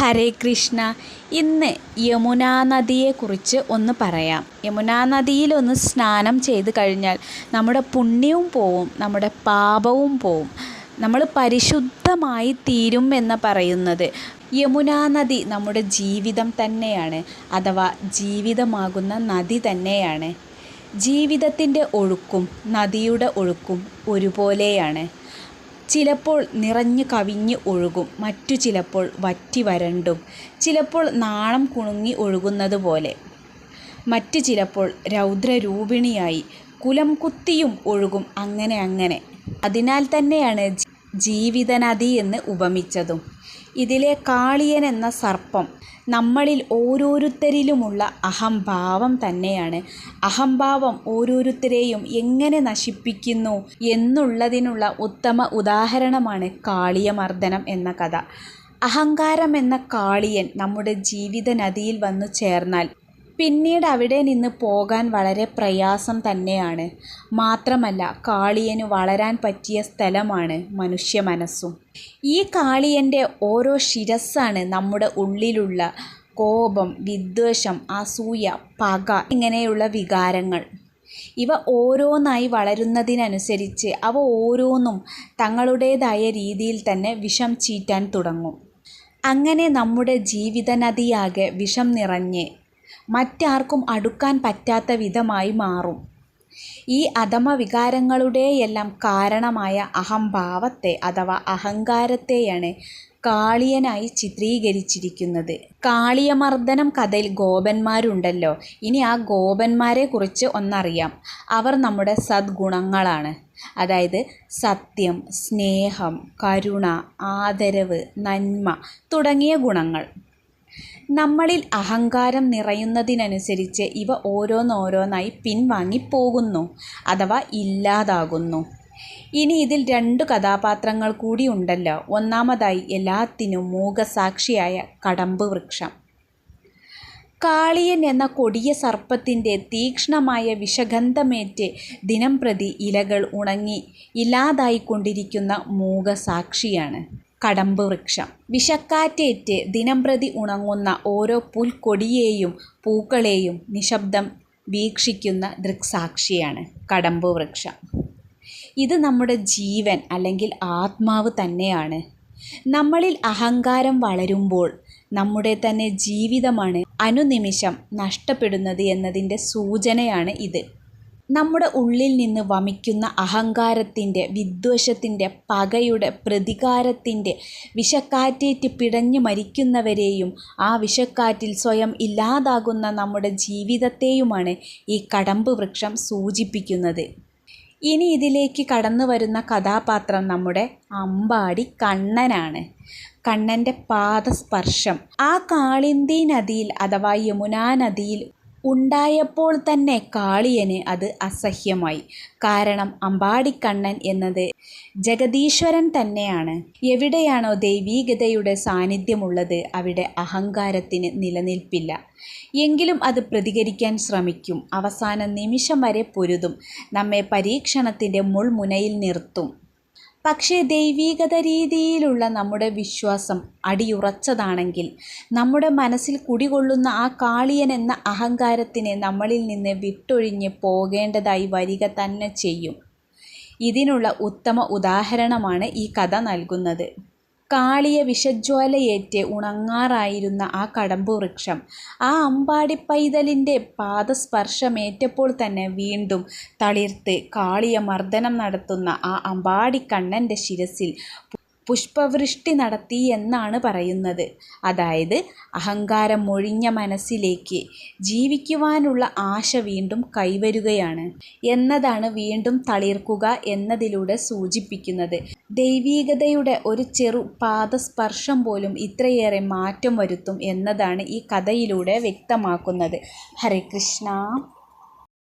ഹരേ കൃഷ്ണ. ഇന്ന് യമുനാ നദിയെക്കുറിച്ച് ഒന്ന് പറയാം. യമുനാ നദിയിൽ ഒന്ന് സ്നാനം ചെയ്ത് കഴിഞ്ഞാൽ നമ്മുടെ പുണ്യവും പോവും നമ്മുടെ പാപവും പോവും. നമ്മൾ പരിശുദ്ധമായി തീരും എന്ന് പറയുന്നത് യമുനാ നദി നമ്മുടെ ജീവിതം തന്നെയാണ് അഥവാ ജീവിതമാകുന്ന നദി തന്നെയാണ്. ജീവിതത്തിന്റെ ഒഴുക്കും നദിയുടെ ഒഴുക്കും ഒരുപോലെയാണ്. ചിലപ്പോൾ നിറഞ്ഞു കവിഞ്ഞ് ഒഴുകും മറ്റു ചിലപ്പോൾ വറ്റി വരണ്ടും. ചിലപ്പോൾ നാണം കുണുങ്ങി ഒഴുകുന്നത് പോലെ. മറ്റു ചിലപ്പോൾ രൗദ്രരൂപിണിയായി കുലം കുത്തിയും ഒഴുകും അങ്ങനെ അങ്ങനെ. അതിനാൽ തന്നെയാണ് ജീവിതനദി എന്ന് ഉപമിച്ചതും. ഇതിലെ കാളിയൻ എന്ന സർപ്പം നമ്മളിൽ ഓരോരുത്തരിലുമുള്ള അഹംഭാവം തന്നെയാണ്. അഹംഭാവം ഓരോരുത്തരെയും എങ്ങനെ നശിപ്പിക്കുന്നു എന്നുള്ളതിനുള്ള ഉത്തമ ഉദാഹരണമാണ് കാളിയമർദ്ദനം എന്ന കഥ. അഹങ്കാരം എന്ന കാളിയൻ നമ്മുടെ ജീവിത നദിയിൽ വന്നു ചേർന്നാൽ പിന്നീട് അവിടെ നിന്ന് പോകാൻ വളരെ പ്രയാസം തന്നെയാണ്. മാത്രമല്ല കാളിയന് വളരാൻ പറ്റിയ സ്ഥലമാണ് മനുഷ്യ മനസ്സും. ഈ കാളിയന്റെ ഓരോ ശിരസ്സാണ് നമ്മുടെ ഉള്ളിലുള്ള കോപം വിദ്വേഷം അസൂയ പക ഇങ്ങനെയുള്ള വികാരങ്ങൾ. ഇവ ഓരോന്നായി വളരുന്നതിനനുസരിച്ച് അവ ഓരോന്നും തങ്ങളുടേതായ രീതിയിൽ തന്നെ വിഷം ചീറ്റാൻ തുടങ്ങും. അങ്ങനെ നമ്മുടെ ജീവിത നദിയാകെ വിഷം നിറഞ്ഞ് മറ്റാർക്കും അടുക്കാൻ പറ്റാത്ത വിധമായി മാറും. ഈ അധമ വികാരങ്ങളുടെയെല്ലാം കാരണമായ അഹംഭാവത്തെ അഥവാ അഹങ്കാരത്തെയാണ് കാളിയനായി ചിത്രീകരിച്ചിരിക്കുന്നത്. കാളിയമർദ്ദനം കഥയിൽ ഗോപന്മാരുണ്ടല്ലോ. ഇനി ആ ഗോപന്മാരെ കുറിച്ച് ഒന്നറിയാം. അവർ നമ്മുടെ സദ്ഗുണങ്ങളാണ്. അതായത് സത്യം സ്നേഹം കരുണ ആദരവ് നന്മ തുടങ്ങിയ ഗുണങ്ങൾ. നമ്മളിൽ അഹങ്കാരം നിറയുന്നതിനനുസരിച്ച് ഇവ ഓരോന്നോരോന്നായി പിൻവാങ്ങിപ്പോകുന്നു അഥവാ ഇല്ലാതാകുന്നു. ഇനി ഇതിൽ രണ്ട് കഥാപാത്രങ്ങൾ കൂടി ഉണ്ടല്ലോ. ഒന്നാമതായി എല്ലാത്തിനും മൂകസാക്ഷിയായ കടമ്പ് വൃക്ഷം. കാളിയൻ എന്ന കൊടിയ സർപ്പത്തിന്റെ തീക്ഷ്ണമായ വിഷഗന്ധമേറ്റ് ദിനംപ്രതി ഇലകൾ ഉണങ്ങി ഇല്ലാതായിക്കൊണ്ടിരിക്കുന്ന മൂകസാക്ഷിയാണ്. കടമ്പ് വൃക്ഷം. വിഷക്കാറ്റേറ്റ് ദിനംപ്രതി ഉണങ്ങുന്ന ഓരോ പുൽക്കൊടിയേയും പൂക്കളെയും നിശബ്ദം വീക്ഷിക്കുന്ന ദൃക്സാക്ഷിയാണ് കടമ്പ് വൃക്ഷം. ഇത് നമ്മുടെ ജീവൻ അല്ലെങ്കിൽ ആത്മാവ് തന്നെയാണ്. നമ്മളിൽ അഹങ്കാരം വളരുമ്പോൾ നമ്മുടെ തന്നെ ജീവിതമാണ് അനുനിമിഷം നഷ്ടപ്പെടുന്നത് എന്നതിന്റെ സൂചനയാണ് ഇത്. നമ്മുടെ ഉള്ളിൽ നിന്ന് വമിക്കുന്ന അഹങ്കാരത്തിന്റെ വിദ്വേഷത്തിന്റെ പകയുടെ പ്രതികാരത്തിന്റെ വിഷക്കാറ്റേറ്റ് പിടഞ്ഞു മരിക്കുന്നവരെയും ആ വിഷക്കാറ്റിൽ സ്വയം ഇല്ലാതാകുന്ന നമ്മുടെ ജീവിതത്തെയുമാണ് ഈ കടമ്പ് വൃക്ഷം സൂചിപ്പിക്കുന്നത്. ഇനി ഇതിലേക്ക് കടന്നു വരുന്ന കഥാപാത്രം നമ്മുടെ അമ്പാടി കണ്ണനാണ്. കണ്ണന്റെ പാദസ്പർശം. ആ കാളിന്തി നദിയിൽ അഥവാ യമുനാ നദിയിൽ ഉണ്ടായപ്പോൾ തന്നെ കാളിയന് അത് അസഹ്യമായി. കാരണം അമ്പാടിക്കണ്ണൻ എന്നത് ജഗദീശ്വരൻ തന്നെയാണ്. എവിടെയാണോ ദൈവീകതയുടെ സാന്നിധ്യമുള്ളത് അവിടെ അഹങ്കാരത്തിന് നിലനിൽപ്പില്ല. എങ്കിലും അത് പ്രതികരിക്കാൻ ശ്രമിക്കും. അവസാന നിമിഷം വരെ പൊരുതും. നമ്മെ പരീക്ഷണത്തിന്റെ മുൾമുനയിൽ നിർത്തും. പക്ഷേ ദൈവീകത രീതിയിലുള്ള നമ്മുടെ വിശ്വാസം അടിയുറച്ചതാണെങ്കിൽ നമ്മുടെ മനസ്സിൽ കുടികൊള്ളുന്ന ആ കാളിയൻ എന്ന അഹങ്കാരത്തിനെ നമ്മളിൽ നിന്ന് വിട്ടൊഴിഞ്ഞ് പോകേണ്ടതായി വരിക തന്നെ ചെയ്യും. ഇതിനുള്ള ഉത്തമ ഉദാഹരണമാണ് ഈ കഥ നൽകുന്നത്. കാളിയ വിഷജ്വാലയേറ്റ് ഉണങ്ങാറായിരുന്ന ആ കടമ്പു വൃക്ഷം ആ അമ്പാടി പൈതലിന്റെ പാദസ്പർശമേറ്റപ്പോൾ തന്നെ വീണ്ടും തളിർത്ത് കാളിയ മർദ്ദനം നടത്തുന്ന ആ അമ്പാടിക്കണ്ണന്റെ ശിരസിൽ പുഷ്പവൃഷ്ടി നടത്തി എന്നാണ് പറയുന്നത്. അതായത് അഹങ്കാരം ഒഴിഞ്ഞ മനസ്സിലേക്ക് ജീവിക്കുവാനുള്ള ആശ വീണ്ടും കൈവരുകയാണ്. എന്നതാണ് വീണ്ടും തളിർക്കുക എന്നതിലൂടെ സൂചിപ്പിക്കുന്നത്. ദൈവീകതയുടെ ഒരു ചെറു പാദസ്പർശം പോലും ഇത്രയേറെ മാറ്റം വരുത്തും എന്നതാണ് ഈ കഥയിലൂടെ വ്യക്തമാക്കുന്നത്. ഹരേ കൃഷ്ണ.